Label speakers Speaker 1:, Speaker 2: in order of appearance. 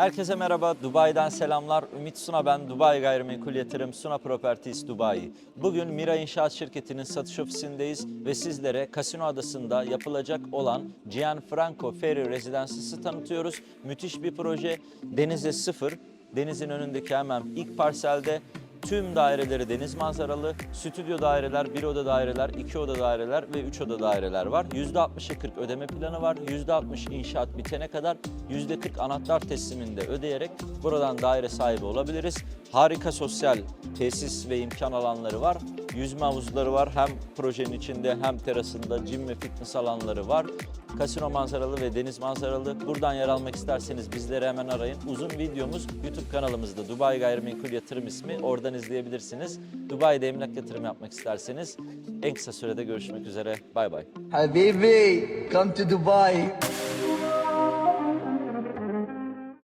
Speaker 1: Herkese merhaba, Dubai'den selamlar. Ümit Suna ben, Dubai Gayrimenkul Yatırım Suna Properties Dubai. Bugün Mira İnşaat Şirketi'nin satış ofisindeyiz ve sizlere Casino Adası'nda yapılacak olan Gianfranco Ferry Residence'ı tanıtıyoruz. Müthiş bir proje, denize sıfır, denizin önündeki hemen ilk parselde Tüm daireleri deniz manzaralı, stüdyo daireler, bir oda daireler, iki oda daireler ve üç oda daireler var. %60'a 40 ödeme planı var. %60 inşaat bitene kadar %40 anahtar tesliminde ödeyerek buradan daire sahibi olabiliriz. Harika sosyal tesis ve imkan alanları var. Yüzme havuzları var. Hem projenin içinde hem terasında gym ve fitness alanları var. Kasino manzaralı ve deniz manzaralı. Buradan yer almak isterseniz bizleri hemen arayın. Uzun videomuz YouTube kanalımızda Dubai Gayrimenkul Yatırım ismi. Oradan izleyebilirsiniz. Dubai'de emlak yatırım yapmak isterseniz en kısa sürede görüşmek üzere. Bay bay.
Speaker 2: Habibi, come to Dubai.